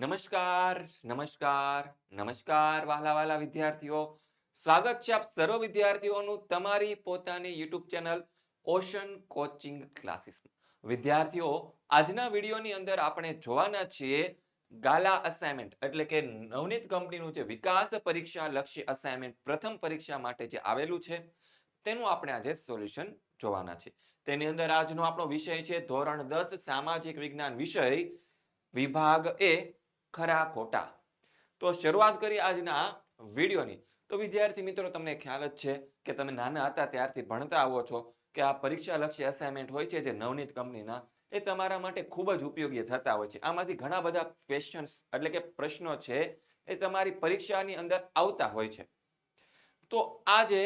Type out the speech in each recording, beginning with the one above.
નમસ્કાર નમસ્કાર નમસ્કાર વાલા વાલા વિદ્યાર્થીઓ. સ્વાગત છે આપ સર્વ વિદ્યાર્થીઓનું તમારી પોતાની YouTube channel ocean coaching classes વિદ્યાર્થીઓ, આજના વિડીયોની અંદર આપણે જોવાના છીએ ગાલા અસાઇનમેન્ટ એટલે કે નવનીત કંપનીનું જે વિકાસ પરીક્ષા લક્ષી અસાઇનમેન્ટ પ્રથમ પરીક્ષા માટે જે આવેલું છે, તેનું આપણે આજે સોલ્યુશન જોવાના છે તેની અંદર આજનો આપણો વિષય છે ધોરણ દસ, સામાજિક વિજ્ઞાન વિષય. વિભાગ એ ખરા ખોટા. તો શરૂઆત કરી આજના વિડીયોની. તો વિદ્યાર્થી મિત્રો, તમને ખ્યાલ જ છે કે તમે નાના હતા ત્યારથી ભણતા આવો છો કે આ પરીક્ષા લક્ષી અસાઇનમેન્ટ હોય છે જે નવનીત કંપનીના, એ તમારા માટે ખૂબ જ ઉપયોગી થતા હોય છે. આમાંથી ઘણા બધા ક્વેશ્ચન્સ એટલે કે પ્રશ્નો છે એ તમારી પરીક્ષાની અંદર આવતા હોય છે. તો આ જે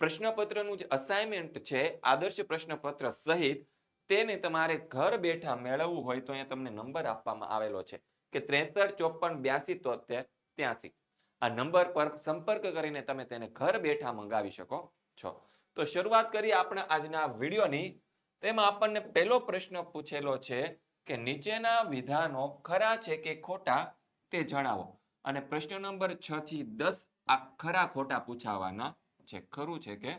પ્રશ્નપત્રનું જે અસાઇનમેન્ટ છે, આદર્શ પ્રશ્નપત્ર સહિત, તેને તમારે ઘર બેઠા મેળવવું હોય તો અહીંયા તમને નંબર આપવામાં આવેલો છે. કે ત્રેસઠ, ચોપન, બ્યાસી તોતેર ત્યાસી. આ નંબર પર સંપર્ક કરીને તમે તેને ઘર બેઠા મંગાવી શકો છો. તો શરૂઆત કરી આપણે આજના વિડીયોની. તેમાં આપણને પહેલો પ્રશ્ન પૂછેલો છે કે નીચેના વિધાનો ખરા છે કે ખોટા તે જણાવો. અને પ્રશ્ન નંબર છ થી દસ આ ખરા ખોટા પૂછાવાના છે. ખરું છે કે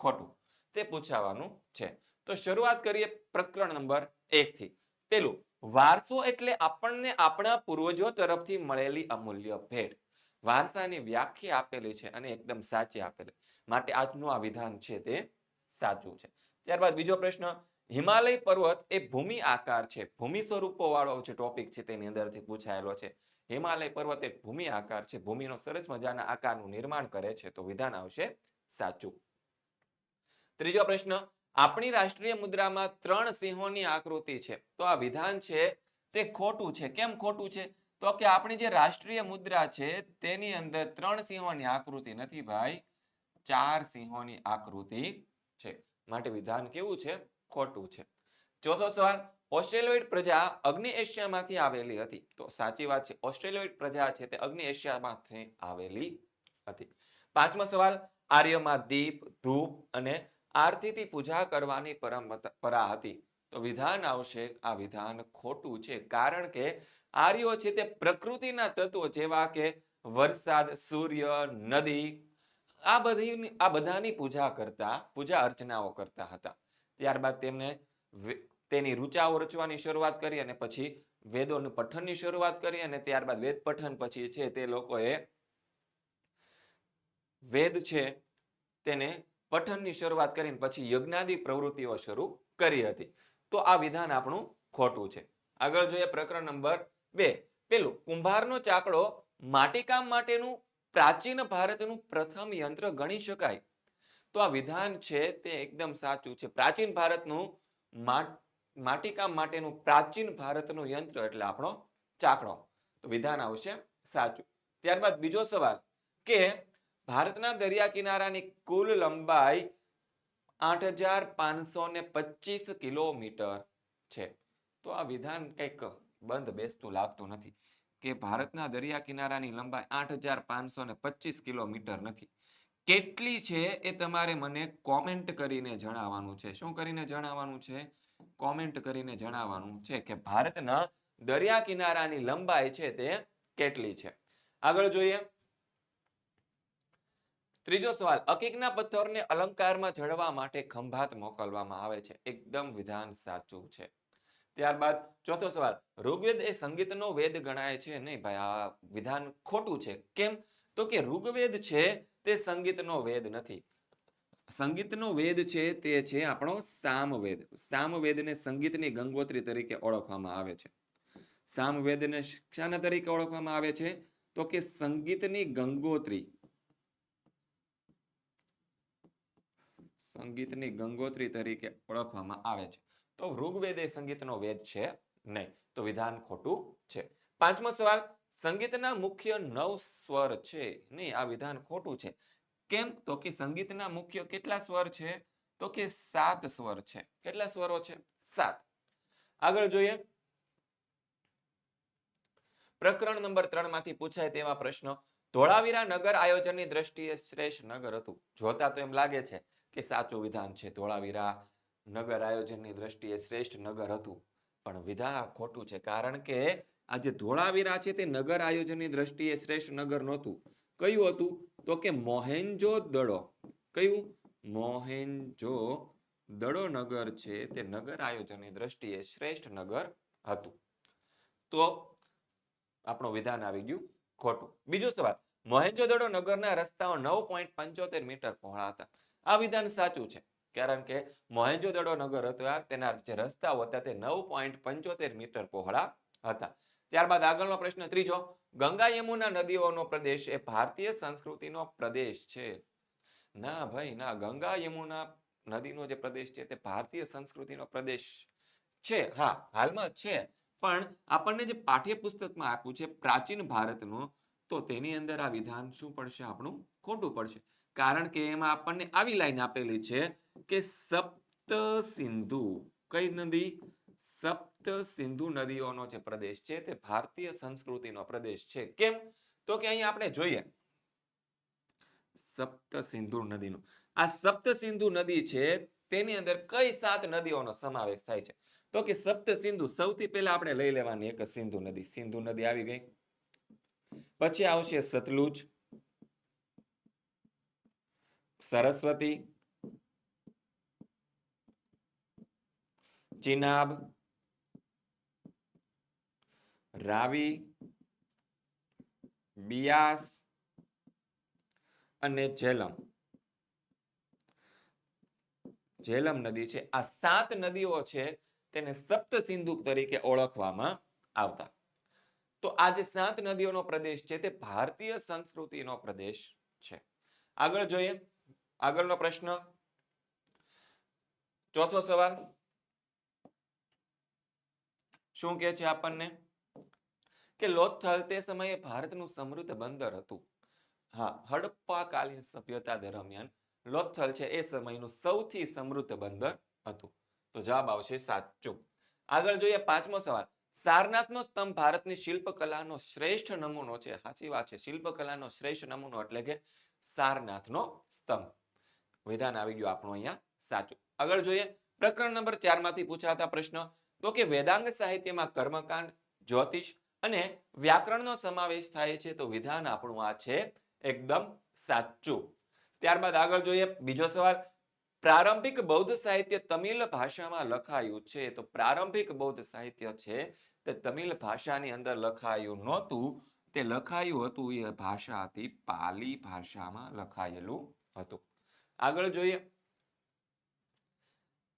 ખોટું? તે પૂછાવાનું છે. તો શરૂઆત કરીએ પ્રકરણ નંબર એક થી. પેલું વારસો એટલે આપણને આપણા પૂર્વજો તરફથી મળેલી અમૂલ્ય ભેટ. વારસાની વ્યાખ્યા આપેલી છે અને એકદમ સાચી આપેલી. માટે આજનું આ વિધાન છે તે સાચું છે. ત્યારબાદ બીજો પ્રશ્ન, હિમાલય પર્વત એ ભૂમિ આકાર છે. ભૂમિ સ્વરૂપો વાળો જે ટોપિક છે તેની અંદરથી પૂછાયેલો છે. હિમાલય પર્વત એક ભૂમિ આકાર છે. ભૂમિનો સરસ મજાના આકારનું નિર્માણ કરે છે. તો વિધાન આવશે સાચું. ત્રીજો પ્રશ્ન આપણી રાષ્ટ્રીય મુદ્રામાં ત્રણ સિંહોની આકૃતિ છે. તો આ વિધાન છે તે ખોટું છે. કેમ ખોટું છે? તો કે આપણી જે રાષ્ટ્રીય મુદ્રા છે તેની અંદર ત્રણ સિંહોની આકૃતિ નથી ભાઈ. ચાર સિંહોની આકૃતિ છે. માટે વિધાન કેવું છે? ખોટું છે. ચોથો સવાલ, ઓસ્ટ્રેલોઇડ પ્રજા અગ્નિ એશિયામાંથી આવેલી હતી. તો સાચી વાત છે, ઓસ્ટ્રેલોઇડ પ્રજા છે તે અગ્નિ એશિયામાંથી આવેલી હતી. પાંચમો સવાલ, આર્યમાં દીપ, ધૂપ અને આરતીથી પૂજા કરવાની પરંપરા હતી. તો વિધાન આવશે, આ વિધાન ખોટું છે. કારણ કે આર્યો છે તે પ્રકૃતિના તત્વો જેવા કે વરસાદ, સૂર્ય, નદી, આ બધી આ બધાની પૂજા કરતા, પૂજા અર્ચનાઓ કરતા હતા. ત્યારબાદ તેમને તેની રૂચાઓ રચવાની શરૂઆત કરી અને પછી વેદોનું પઠનની શરૂઆત કરી અને ત્યારબાદ વેદ પઠન પછી છે તે લોકોએ વેદ છે તેને પઠનની શરૂઆત કરીને પછી યજ્ઞાદિ પ્રવૃત્તિઓ શરૂ કરી હતી. તો આ વિધાન આપણું ખોટું છે. આગળ જોઈએ પ્રકરણ નંબર બે. પેલું, કુંભારનો ચાકડો માટીકામ માટેનું પ્રાચીન ભારતનું પ્રથમ યંત્ર ગણી શકાય. તો આ વિધાન છે તે એકદમ સાચું છે. પ્રાચીન ભારતનું માટીકામ માટેનું પ્રાચીન ભારતનું યંત્ર એટલે આપણો ચાકડો. તો વિધાન આવશે સાચું. ત્યારબાદ બીજો સવાલ કે ભારતના દરિયા કિનારાની કુલ લંબાઈ આઠ હજાર પાંચસો ને પચીસ કિલોમીટર છે. તો આ વિધાન કંઈક બંધ બેસતું લાગતું નથી કે ભારતના દરિયા કિનારાની લંબાઈ આઠ હજાર પાંચસો ને પચીસ કિલોમીટર નથી. કેટલી છે એ તમારે મને કોમેન્ટ કરીને જણાવવાનું છે. શું કરીને જણાવવાનું છે? કોમેન્ટ કરીને જણાવવાનું છે કે ભારતના દરિયા કિનારાની લંબાઈ છે તે કેટલી છે. આગળ જોઈએ. ત્રીજો સવાલ, અકીકના પથ્થરને અલંકારમાં જડવા માટે ખંભાત મોકલવામાં આવે છે. એકદમ વિધાન સાચું છે. ત્યારબાદ ચોથો સવાલ, ઋગ્વેદ એ સંગીતનો વેદ ગણાય છે નહીં? ભાઈ, આ વિધાન ખોટું છે. કેમ? તો કે ઋગ્વેદ છે તે સંગીતનો વેદ નથી. સંગીતનો વેદ છે તે છે આપણો સામવેદ. સામવેદને સંગીતની ગંગોત્રી તરીકે ઓળખવામાં આવે છે. સામવેદને શાના તરીકે ઓળખવામાં આવે છે? તો કે સંગીતની ગંગોત્રી. સંગીતની ગંગોત્રી તરીકે ઓળખવામાં આવે છે. તો ઋગ્વેદ એ સંગીતનો વેદ છે? નહીં. તો વિધાન ખોટું છે. પાંચમો સવાલ, સંગીતના મુખ્ય નવ સ્વર છે? નહીં, આ વિધાન ખોટું છે. કેમ? તો કે સંગીતના મુખ્ય કેટલા સ્વર છે? તો કે સાત સ્વર છે. કેટલા સ્વરો છે? સાત. આગળ જોઈએ. પ્રકરણ નંબર ત્રણમાંથી પૂછાય તેવા પ્રશ્નો. ધોળાવીરા નગર આયોજનની દ્રષ્ટિએ શ્રેષ્ઠ નગર હતું. જોતા તો એમ લાગે છે કે સાચું વિધાન છે. ધોળાવીરા નગર આયોજનની દ્રષ્ટિએ શ્રેષ્ઠ નગર હતું. પણ વિધા ખોટું છે. કારણ કે આ જે ધોળાવીરા છે તે નગર આયોજનની દ્રષ્ટિએ શ્રેષ્ઠ નગર નહોતું. કયું હતું? તો કે મોહેન્જો દડો. કયું? મોહેન્જો દડો નગર છે તે નગર આયોજનની દ્રષ્ટિએ શ્રેષ્ઠ નગર હતું. તો આપણું વિધાન આવી ગયું ખોટું. બીજો સવાલ. મોહેન્જો-દડો નગરના રસ્તાઓ નવ પોઈન્ટ પંચોતેર મીટર પહોળા હતા. આ વિધાન સાચું છે. કારણ કે મોહેન્જો-દડો નગર હતો, તેના જે રસ્તાઓ હતા તે નવ પોઈન્ટ પંચોતેર મીટર પહોળા હતા. ત્યારબાદ આગળનો પ્રશ્ન ત્રીજો, ગંગા યમુના નદીઓનો પ્રદેશ એ ભારતીય સંસ્કૃતિનો પ્રદેશ છે. ના ભાઈ, ના, ગંગા યમુના નદીનો જે પ્રદેશ છે તે ભારતીય સંસ્કૃતિનો પ્રદેશ છે. હા, હાલમાં છે. પણ આપણને જે પાઠ્યપુસ્તકમાં આપ્યું છે પ્રાચીન ભારતનું, તો તેની અંદર આ વિધાન શું પડશે? આપણું ખોટું પડશે. કારણ કે એમાં આપણને આવી લાઈન આપેલી છે કે સપ્ત સિંધુ કઈ નદી? સપ્ત સિંધુ નદીઓનો જે પ્રદેશ છે તે ભારતીય સંસ્કૃતિનો પ્રદેશ છે. કેમ? તો કે અહીં આપણે જોઈએ સપ્ત સિંધુ નદીનો. આ સપ્ત સિંધુ નદી છે તેની અંદર કઈ સાત નદીઓનો સમાવેશ થાય છે? તો કે સપ્ત સિંધુ સૌથી પહેલા આપણે લઈ લેવાની એક સિંધુ નદી. સિંધુ નદી આવી ગઈ. પછી આવશે સતલુજ સરસ્વતી, ચિનાબ, રાવી, બિયાસ અને જેલમ જેલમ નદી છે. આ સાત નદીઓ છે તેને સપ્ત સિંધુક તરીકે ઓળખવામાં આવતા. તો આ જે સાત નદીઓનો પ્રદેશ છે તે ભારતીય સંસ્કૃતિનો પ્રદેશ છે. આગળ જોઈએ. આગળનો પ્રશ્ન. ચોથો સવાલ. શું કે છે આપણને? કે લોથલ તે સમયે ભારતનું સમૃદ્ધ બંદર હતું. હા, હડપ્પાકાલીન સભ્યતા દરમિયાન લોથલ છે એ સમયનું સૌથી સમૃદ્ધ બંદર હતું. તો જવાબ આવશે સાચો. આગળ જોઈએ પાંચમો સવાલ. સારનાથનો સ્તંભ ભારતની શિલ્પકલાનો શ્રેષ્ઠ નમૂનો છે. સાચી વાત છે. શિલ્પકલાનો શ્રેષ્ઠ નમૂનો એટલે કે સારનાથનો સ્તંભ. વિધાન આવી ગયું આપણું અહીંયા સાચું. આગળ જોઈએ, પ્રકરણ નંબર ચારમાંથી પૂછાતા પ્રશ્ન. તો કે વેદાંગ સાહિત્યમાં કર્મકાંડ, જ્યોતિષ અને વ્યાકરણનો સમાવેશ થાય છે તો વિધાન આપણું આ છે એકદમ સાચું. ત્યારબાદ આગળ જોઈએ, બીજો સવાલ. પ્રારંભિક બૌદ્ધ સાહિત્ય તમિલ ભાષામાં લખાયું છે તો પ્રારંભિક બૌદ્ધ સાહિત્ય છે તે તમિલ ભાષાની અંદર લખાયું નહોતું. તે લખાયું હતું એ ભાષા હતી પાલી ભાષામાં લખાયેલું હતું. આગળ જોઈએ.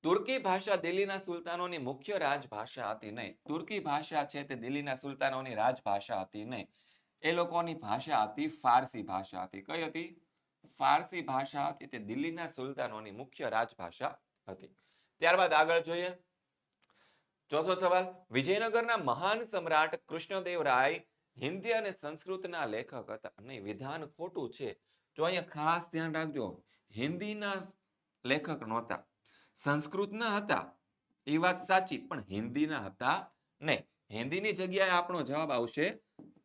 તુર્કી ભાષા દિલ્હીના સુલતાનોની મુખ્ય રાજભાષા હતી નહીં. તુર્કી ભાષા છે તે દિલ્હીના સુલતાનોની રાજભાષા હતી નહીં. એ લોકોની ભાષા હતી ફારસી ભાષા હતી. કઈ હતી? ફારસી ભાષા હતી તે દિલ્હીના સુલતાનોની મુખ્ય રાજભાષા હતી. ત્યારબાદ આગળ જોઈએ. ચોથો સવાલ, વિજયનગરના મહાન સમ્રાટ કૃષ્ણદેવરાય હિન્દી અને સંસ્કૃતના લેખક હતા. નહીં, વિધાન ખોટું છે. જો અહીંયા ખાસ ધ્યાન રાખજો. હિન્દીના લેખક નહોતા. સંસ્કૃતના હતા. એ વાત સાચી, પણ હિન્દીના હતા નહીં. હિન્દીની જગ્યાએ આપણો જવાબ આવશે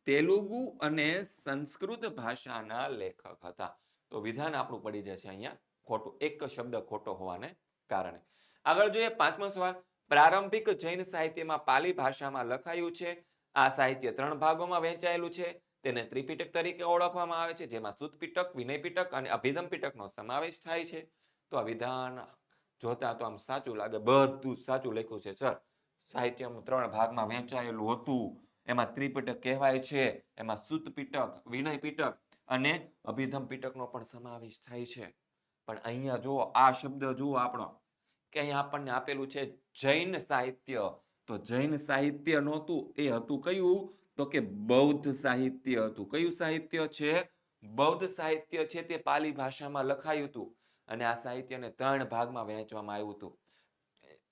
તેલુગુ અને સંસ્કૃત ભાષાના લેખક હતા. તો વિધાન આપણું પડી જશે અહીંયા. ખોટું, એક શબ્દ ખોટો હોવાને કારણે. આગળ જોઈએ પાંચમો સવાલ. પ્રારંભિક જૈન સાહિત્યમાં પાલી ભાષામાં લખાયું છે. આ સાહિત્ય ત્રણ ભાગોમાં વહેંચાયેલું છે. તેને ત્રિપિટક તરીકે ઓળખવામાં આવે છે, જેમાં સુત પિટક, વિનય પિટક અને અભિધમ પિટકનો સમાવેશ થાય છે. તો આ વિધાન જોતા તો આમ સાચું લાગે, બધું સાચું લખ્યું છે, સર. સાહિત્યમાં ત્રણ ભાગમાં વહેંચાયેલું હતું. એમાં ત્રિપિટક કહેવાય છે, એમાં સુત પિટક, વિનય પિટક અને અભિધમ પિટકનો પણ સમાવેશ થાય છે. પણ અહીંયા જુઓ, આ શબ્દ જુઓ આપણો. કે અહીંયા આપણને આપેલું છે જૈન સાહિત્ય. તો જૈન સાહિત્ય નહોતું, એ હતું કયું? તો કે બૌદ્ધ સાહિત્ય હતું. કયું સાહિત્ય છે? બૌદ્ધ સાહિત્ય છે તે પાલી ભાષામાં લખાયું હતું અને આ સાહિત્યને ત્રણ ભાગમાં વહેંચવામાં આવ્યું હતું.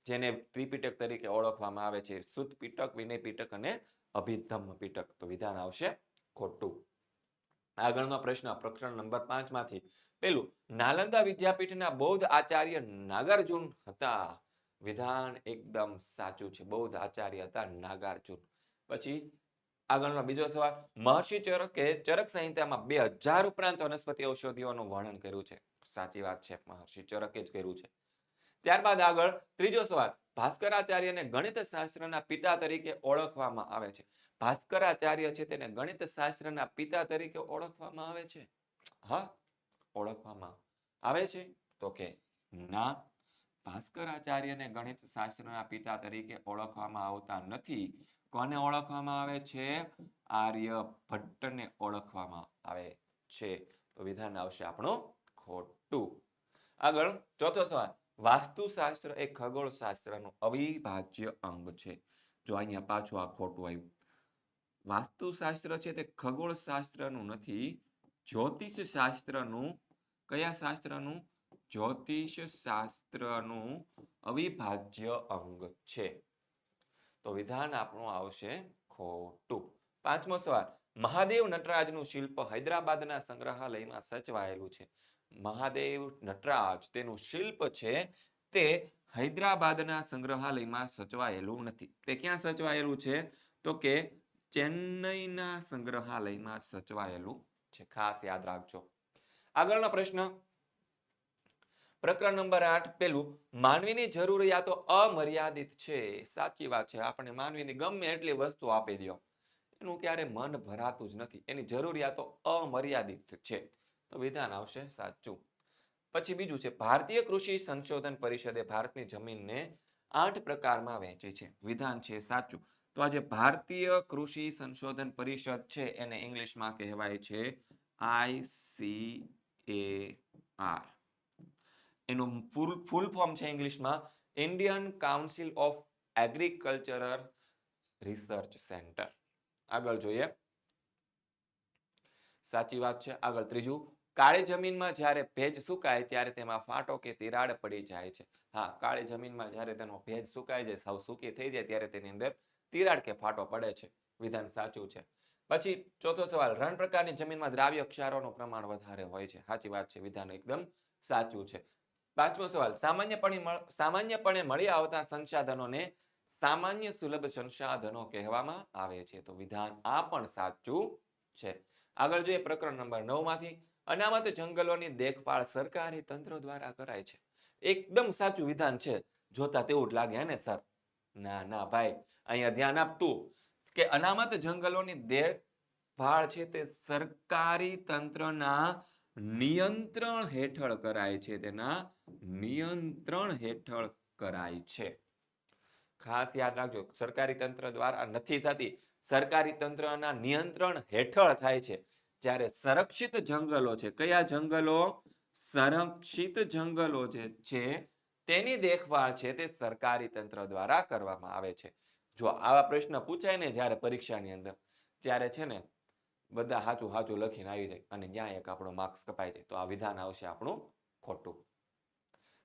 જેને ત્રિપીટક તરીકે ઓળખવામાં આવે છે. સુત પિટક, વિનય પિટક અને અભિધમ્મ પીટક. તો વિધાન આવશે ખોટું. આગળનો પ્રશ્ન, પ્રકરણ નંબર પાંચમાંથી. પેલું, નાલંદા વિદ્યાપીઠના બૌદ્ધ આચાર્ય નાગાર્જુન હતા. વિધાન એકદમ સાચું છે. બૌદ્ધ આચાર્ય હતા નાગાર્જુન. પછી આગળનો બીજો સવાલ, મહર્ષિ ચરકે ચરક સંહિતામાં બે હજાર ઉપરાંત વનસ્પતિ ઔષધિઓનું વર્ણન કર્યું છે. સાચી વાત છે, મહર્ષિ ચરકે જ કર્યું છે. ત્યારબાદ આગળ ત્રીજો સવાલ ભાસ્કરાચાર્યને ગણિત શાસ્ત્રના પિતા તરીકે ઓળખવામાં આવે છે. ભાસ્કરાચાર્ય છે તેને ગણિત શાસ્ત્રના પિતા તરીકે ઓળખવામાં આવે છે? હા, ઓળખવામાં આવે છે. તો કે ના, ભાસ્કરાચાર્યને ગણિત શાસ્ત્રના પિતા તરીકે ઓળખવામાં આવતા નથી. કોને ઓળખવામાં આવે છે? આર્યભટ્ટને ઓળખવામાં આવે છે. તો વિધાન આવશે આપણું ખોટું. આગળ ચોથો સવાલ. વાસ્તુશાસ્ત્ર એ ખગોળશાસ્ત્રનું અવિભાજ્ય અંગ છે. જો અહીંયા પાછું આ ખોટું આવ્યું. વાસ્તુશાસ્ત્ર છે તે ખગોળશાસ્ત્રનું નથી. જ્યોતિષ શાસ્ત્રનું કયા શાસ્ત્રનું? જ્યોતિષ શાસ્ત્રનું અવિભાજ્ય અંગ છે. તો વિધાન આપણું આવશે ખોટું. પાંચમો સવાલ, મહાદેવ નટરાજનું શિલ્પ હૈદરાબાદના સંગ્રહાલયમાં સચવાયેલું છે. મહાદેવ નટરાજ તેનું શિલ્પ છે તે હૈદરાબાદના સંગ્રહાલયમાં સચવાયેલું નથી. તે ક્યાં સચવાયેલું છે? તો કે ચેન્નઈના સંગ્રહાલયમાં સચવાયેલું છે. ખાસ યાદ રાખજો. આગળનો પ્રશ્ન પ્રકરણ નંબર આઠ પેલું, માનવીની જરૂરિયાતો અમર્યાદિત છે. સાચી વાત છે. આપણે માનવીની ગમે એટલી વસ્તુ આપી દો. એનું ક્યારે મન ભરાતું જ નથી. એની જરૂરિયાતો અમર્યાદિત છે. તો વિધાન આવશે સાચું. પછી બીજું છે, ભારતીય કૃષિ સંશોધન પરિષદે ભારતની જમીનને આઠ પ્રકારમાં વહેંચી છે. વિધાન છે સાચું. તો આજે ભારતીય કૃષિ સંશોધન પરિષદ છે, એને ઇંગ્લિશમાં કહેવાય છે આઈસીએઆર એનું ફૂલ ફૂલ ફોર્મ છે ઇંગ્લિશમાં. Indian Council of Agricultural Research centre આગળ જોઈએ. સાચી વાત છે. આગળ ત્રીજું. કાળી જમીનમાં જ્યારે ભેજ સુકાય ત્યારે તેમાં ફાટો કે તિરાડ પડી જાય છે. હા, કાળી જમીનમાં જ્યારે તેનો ભેજ સુકાય જાય, સાવ સૂકી થઈ જાય ત્યારે તેની અંદર તિરાડ કે ફાટો પડે છે. વિધાન સાચું છે. પછી ચોથો સવાલ. રણ પ્રકારની જમીનમાં દ્રાવ્ય ક્ષારોનું પ્રમાણ વધારે હોય છે. સાચી વાત છે. વિધાન એકદમ સાચું છે. પાંચમો સવાલ. સામાન્યપણે સામાન્યપણે મળી આવતા સંસાધનોને સામાન્ય સુલભ સંસાધનો કહેવામાં આવે છે. તો વિધાન આ પણ સાચું છે. આગળ જોઈએ પ્રકરણ નંબર નવ અનામત જંગલોની દેખભાળ સરકારી તંત્ર દ્વારા કરાય છે. એકદમ સાચું વિધાન છે. જોતા તેવું જ લાગે ને, સર? ના ના, ભાઈ. અહીંયા ધ્યાન આપતું કે અનામત જંગલોની દેખભાળ છે તે સરકારી તંત્રના નિયંત્રણ હેઠળ કરાય છે, તેના નિયંત્રણ હેઠળ કરાય છે. ખાસ યાદ રાખજો, સરકારી તંત્ર દ્વારા નથી થતી. સરકારી તંત્રના નિયંત્રણ હેઠળ થાય છે. જ્યારે સંરક્ષિત જંગલો છે, કયા જંગલો? સંરક્ષિત જંગલો જે છે, તેની દેખભાળ છે, તે સરકારી તંત્ર દ્વારા કરવામાં આવે છે. જો આવા પ્રશ્ન પૂછાય ને જ્યારે પરીક્ષાની અંદર, ત્યારે છે ને બધા હાચું હાચું લખીને આવી જાય અને ત્યાં એક આપણો માર્ક્સ કપાય જાય. તો આ વિધાન આવશે આપણું ખોટું.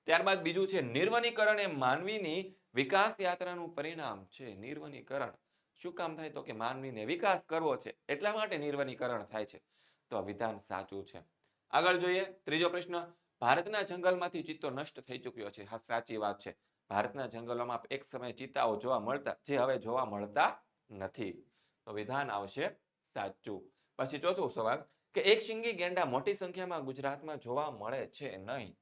ત્યારબાદ બીજું છે, નિર્વનીકરણ એ માનવીની વિકાસ યાત્રાનું પરિણામ છે. નિર્વનીકરણ. શું કામ થાય તો કે માનવીને વિકાસ કરવો છે, એટલા માટે નિર્વનીકરણ થાય છે. તો આ વિધાન સાચું છે. આગળ જોઈએ, ત્રીજો પ્રશ્ન. ભારતના જંગલમાંથી ચિત્તો નષ્ટ થઈ ચૂક્યો છે. હા, સાચી વાત છે. ભારતના જંગલોમાં એક સમયે ચિત્તાઓ જોવા મળતા, જે હવે જોવા મળતા નથી. તો વિધાન આવશે સાચું. પછી ચોથો સવાલ, કે એક શિંગી ગેંડા મોટી સંખ્યામાં ગુજરાતમાં જોવા મળે છે નહીં?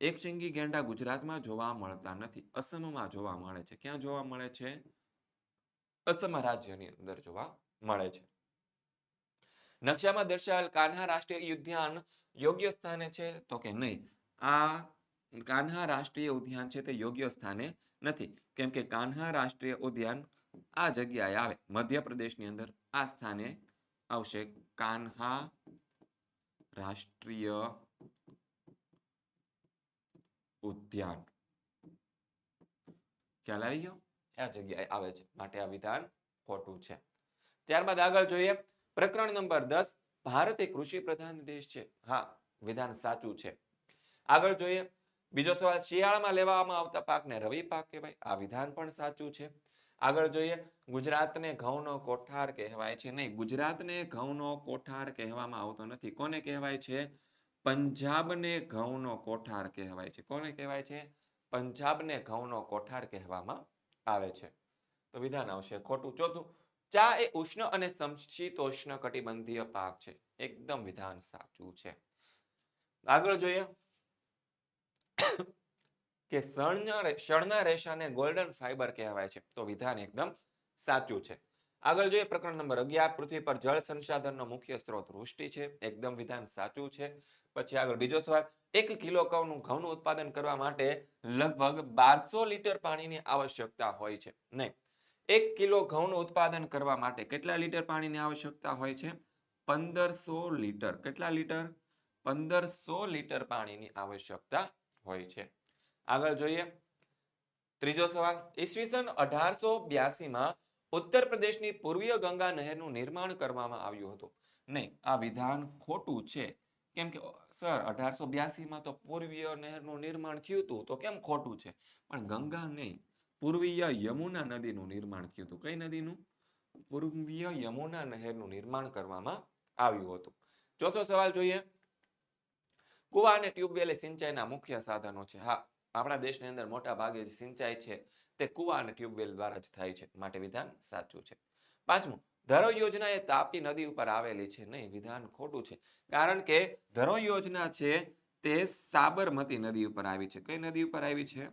એક શિંગી ગેંડા ગુજરાતમાં જોવા મળતા નથી. અસમમાં જોવા મળે છે. ક્યાં જોવા મળે છે? અસમ રાજ્યની અંદર જોવા મળે છે. નકશામાં દર્શાવેલ કાન્હા રાષ્ટ્રીય ઉદ્યાન યોગ્ય સ્થાને છે તો કે નહીં? આ કાન્હા રાષ્ટ્રીય ઉદ્યાન છે તે યોગ્ય સ્થાને નથી. કેમ કે કાન્હા રાષ્ટ્રીય ઉદ્યાન આ જગ્યાએ આવે. મધ્યપ્રદેશની અંદર આ સ્થાને આવશે. કાન્હા રાષ્ટ્રીય ઉદ્યાન. ખ્યાલ આવી ગયો? આ જગ્યાએ આવે છે. માટે આ વિધાન ખોટું છે. ત્યારબાદ આગળ જોઈએ. પ્રકરણ નંબર દસ. ભારત એ કૃષિ પ્રધાન દેશ છે. હા, વિધાન સાચું છે. આગળ જોઈએ. બીજો સવાલ, શિયાળામાં લેવામાં આવતા પાકને રવિ પાક કહેવાય. આ વિધાન પણ સાચું છે. આગળ જોઈએ, ગુજરાતને ઘઉંનો કોઠાર કહેવાય છે નહીં. ગુજરાતને ઘઉંનો કોઠાર કહેવામાં આવતો નથી. કોને કહેવાય છે? પંજાબને ઘઉંનો કોઠાર કહેવાય છે. કોને કહેવાય છે? પંજાબને ઘઉંનો કોઠાર કહેવામાં આવે છે. તો વિધાન આવશે ખોટું. ચોથું, ચા એ ઉષ્ણ અને સમશીતોષ્ણ કટિબંધીય પાક છે. એકદમ વિધાન સાચું છે. આગળ જોઈએ. કે શણના રેશાને ગોલ્ડન ફાઈબર કહેવાય છે. તો વિધાન એકદમ સાચું છે. આગળ જોઈએ પ્રકરણ નંબર અગિયાર. પૃથ્વી પર જળ સંસાધનનો મુખ્ય સ્ત્રોત વૃષ્ટિ છે. એકદમ વિધાન સાચું છે. પછી આગળ બીજો સવાલ. એક કિલો ઘઉંનું ઘઉંનું ઉત્પાદન કરવા માટે લગભગ બારસો લીટર પાણીની આવશ્યકતા હોય છે. નહીં. એક કિલો ઘઉંનું ઉત્પાદન કરવા માટે કેટલા લીટર પાણીની આવશ્યકતા હોય છે? પંદરસો લીટર. કેટલા લીટર? પંદરસો લીટર પાણીની આવશ્યકતા હોય છે. આગળ જોઈએ. ત્રીજો સવાલ, ઈસવીસન અઢારસો બ્યાસીમાં ઉત્તર પ્રદેશની પૂર્વીય ગંગા નહેરનું નિર્માણ કરવામાં આવ્યું હતું. નહીં, આ વિધાન ખોટું છે. કેમ કે, સર, અઢારસો બ્યાસીમાં તો પૂર્વીય નહેરનું નિર્માણ થયું હતું, તો કેમ ખોટું છે? પણ ગંગા નહીં, પૂર્વીય યમુના નદીનું નિર્માણ થયું હતું. કઈ નદીનું? પૂર્વીય યમુના નહેરનું નિર્માણ કરવામાં આવ્યું હતું. ચોથો સવાલ જોઈએ. કુવા અને ટ્યુબવેલ એ સિંચાઈના મુખ્ય સાધનો છે. હા આપણા દેશની અંદર મોટા ભાગે જે સિંચાઈ છે તે કુવા અને ટ્યુબવેલ દ્વારા જ થાય છે. માટે વિધાન સાચું છે. પાંચમું, ધરો યોજના એ તાપી નદી ઉપર આવેલી છે. નહીં, વિધાન ખોટું છે. કારણ કે ધરો યોજના છે તે સાબરમતી નદી ઉપર આવી છે. કઈ નદી ઉપર આવી છે?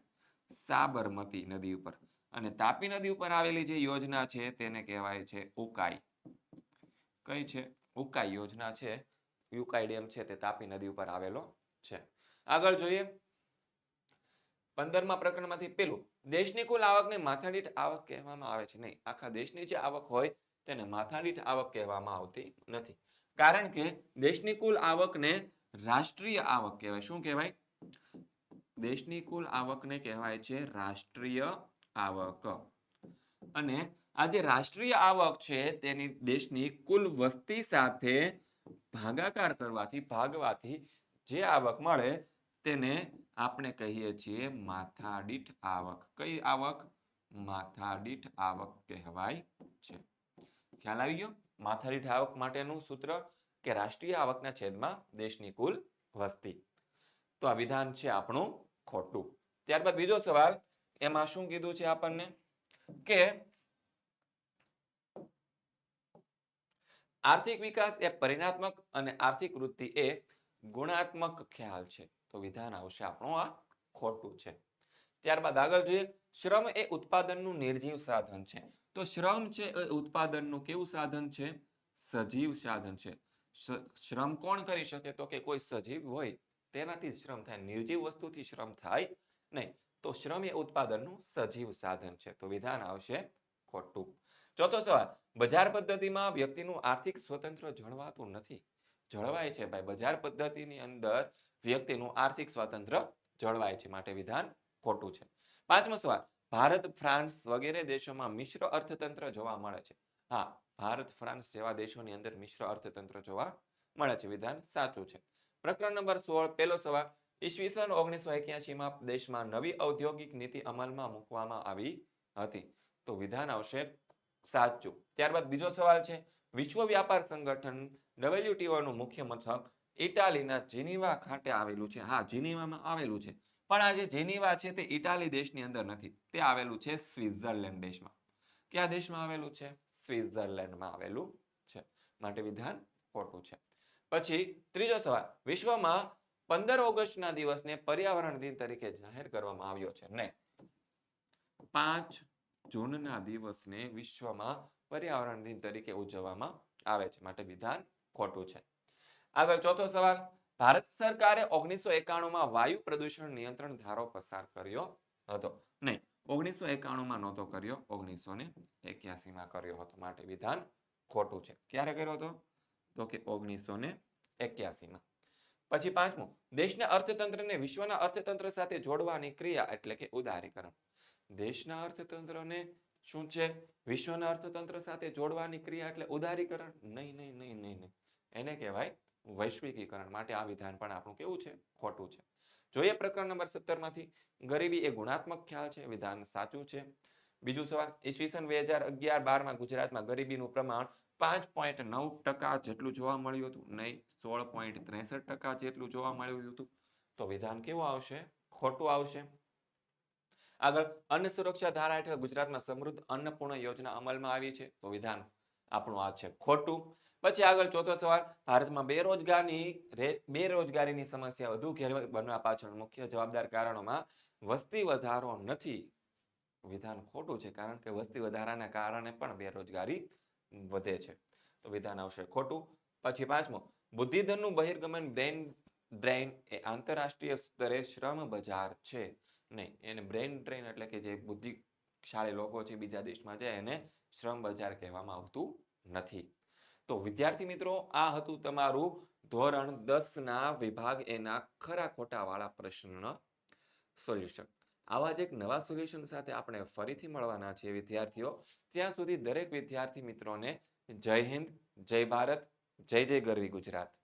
સાબરમતી નદી ઉપર. અને તાપી નદી ઉપર આવેલી જે યોજના છે તેને કહેવાય છે ઉકાઈ. કઈ છે? ઉકાઈ યોજના છે. યુકાઈ ડેમ છે તે તાપી નદી ઉપર આવેલો છે. આગળ જોઈએ. પંદરમા પ્રકરણમાંથી પેલું, દેશની કુલ આવકને માથાદીઠ આવક કહેવામાં આવે છે. નહીં, આખા દેશની જે આવક હોય તેને માથાદીઠ આવક કહેવામાં આવતી નથી. કારણ કે દેશની કુલ આવકને રાષ્ટ્રીય આવક કહેવાય. શું કહેવાય? દેશની કુલ આવકને કહેવાય છે રાષ્ટ્રીય આવક. અને આ જે રાષ્ટ્રીય આવક છે તેની દેશની કુલ વસ્તી સાથે ભાગાકાર કરવાથી, ભાગવાથી જે આવક મળે તેને આપણે કહીએ છીએ માથાદીઠ આવક. કઈ આવક? માથાદીઠ આવક કહેવાય છે. ખ્યાલ આવી ગયો? માથાદીઠ આવક માટેનું સૂત્ર કે રાષ્ટ્રીય આવકના છેદમાં દેશની કુલ વસ્તી. તો આ વિધાન છે આપણું ખોટું. ત્યારબાદ બીજો સવાલ, એમાં શું કીધું છે આપણને? કે આર્થિક વિકાસ એ પરિણાત્મક અને આર્થિક વૃદ્ધિ એ ગુણાત્મક ખ્યાલ છે. તો વિધાન આવશે આપણું આ ખોટું છે. ત્યારબાદ આગળ જોઈએ, શ્રમ એ ઉત્પાદનનું નિર્જીવ સાધન છે. તો શ્રમ છે એ ઉત્પાદનનું કેવું સાધન છે? સજીવ સાધન છે. શ્રમ કોણ કરી શકે? તો કે કોઈ સજીવ હોય. તેનાથી શ્રમ થાય. નિર્જીવ વસ્તુથી શ્રમ થાય નહીં. તો શ્રમ એ ઉત્પાદનનું સજીવ સાધન છે. તો વિધાન આવશે ખોટું. ચોથો સવાલ, બજાર પદ્ધતિમાં વ્યક્તિનું આર્થિક સ્વતંત્ર જળવાતું નથી. જળવાય છે ભાઈ. બજાર પદ્ધતિની અંદર વ્યક્તિનું આર્થિક સ્વાતંત્ર્ય જળવાય છે, માટે વિધાન ખોટું છે. પાંચમો સવાલ, ભારત, ફ્રાન્સ વગેરે દેશોમાં મિશ્ર અર્થતંત્ર જોવા મળે છે. હા, ભારત, ફ્રાન્સ જેવા દેશોની અંદર મિશ્ર અર્થતંત્ર જોવા મળે છે, વિધાન સાચું છે. પ્રકરણ નંબર સોળ, પહેલો સવાલ, ઈસવીસન ઓગણીસો એક્યાસીમાં દેશમાં નવી ઔદ્યોગિક નીતિ અમલમાં મૂકવામાં આવી હતી. તો વિધાન આવશે સાચું. ત્યારબાદ બીજો સવાલ છે, વિશ્વ વ્યાપાર સંગઠન, ડબલ્યુટીઓનું મુખ્ય મથક ઇટાલીના જીનીવા ખાતે આવેલું છે. હા, જીનીવામાં આવેલું છે. પણ આ જે જીનીવા છે તે ઇટાલી દેશની અંદર નથી. તે આવેલું છે સ્વિટ્ઝરલેન્ડ દેશમાં. કયા દેશમાં આવેલું છે? સ્વિટ્ઝરલેન્ડમાં આવેલું છે. માટે વિધાન ખોટું છે. પછી ત્રીજો સવાલ. વિશ્વમાં પંદર ઓગસ્ટના દિવસને પર્યાવરણ દિન તરીકે જાહેર કરવામાં આવ્યો છે. નહીં પાંચ જૂનના દિવસને વિશ્વમાં પર્યાવરણ દિન તરીકે ઉજવવામાં આવે છે. માટે વિધાન ખોટું છે. આગળ ચોથો સવાલ. ભારત સરકારે ઓગણીસો એકાણુંમાં વાયુ પ્રદૂષણ નિયંત્રણ ધારો પસાર કર્યો હતો. નહીં, ઓગણીસો એકાણુંમાં નહોતો કર્યો, ઓગણીસો ને એક્યાસીમાં કર્યો હતો. માટે વિધાન ખોટું છે. ક્યારે કર્યો હતો? તો કે ઓગણીસો ને એક્યાસીમાં. પછી પાંચમું, દેશના અર્થતંત્રને વિશ્વના અર્થતંત્ર સાથે જોડવાની ક્રિયા એટલે કે ઉદારીકરણ. દેશના અર્થતંત્રને શું છે? વિશ્વના અર્થતંત્ર સાથે જોડવાની ક્રિયા એટલે ઉદારીકરણ. નહીં નહીં નહીં નહીં નહીં. એને કહેવાય વૈશ્વિકીકરણ માટે આ વિધાન પણ આપણું કેવું છે? ખોટું છે. જોઈએ પ્રકરણ નંબર સત્તરમાંથી ગરીબી એ ગુણાત્મક ખ્યાલ છે, વિધાન સાચું છે. બીજું સવાલ, ઈસવીસન બે હજાર અગિયાર બારમાં ગુજરાતમાં ગરીબીનું પ્રમાણ પાંચ પોઈન્ટ નવ ટકા જેટલું જોવા મળ્યું હતું, નહીં, સોળ પોઈન્ટ ત્રેસઠ ટકા જેટલું જોવા મળ્યું હતું. તો વિધાન કેવું આવશે? ખોટું આવશે. આગળ, અન્ન સુરક્ષા ધારા હેઠળ ગુજરાતમાં સમૃદ્ધ અન્નપૂર્ણ યોજના અમલમાં આવી છે. તો વિધાન આપણું આ છે ખોટું. પછી આગળ ચોથો સવાલ, ભારતમાં બેરોજગારની બેરોજગારીની સમસ્યા વધુ બનવા પાછળ મુખ્ય જવાબદાર કારણોમાં વસ્તી વધારો નથી. વિધાન ખોટું છે, કારણ કે વસ્તી વધારાના કારણે પણ બેરોજગારી વધે છે. તો વિધાન આવશે ખોટું. પછી પાંચમો, બુદ્ધિધનનું બહિર્ગમન બ્રેન ડ્રેઇન એ આંતરરાષ્ટ્રીય સ્તરે શ્રમ બજાર છે. નહીં, એને બ્રેન ડ્રેઇન એટલે કે જે બુદ્ધિશાળી લોકો છે, બીજા દેશમાં જાય, એને શ્રમ બજાર કહેવામાં આવતું નથી. તો વિદ્યાર્થી મિત્રો, આ હતું તમારું ધોરણ દસ ના વિભાગ એના ખરા ખોટા વાળા પ્રશ્નનો સોલ્યુશન. આવા જ એક નવા સોલ્યુશન સાથે આપણે ફરીથી મળવાના છીએ વિદ્યાર્થીઓ. ત્યાં સુધી દરેક વિદ્યાર્થી મિત્રોને જય હિન્દ, જય ભારત, જય જય ગરવી ગુજરાત.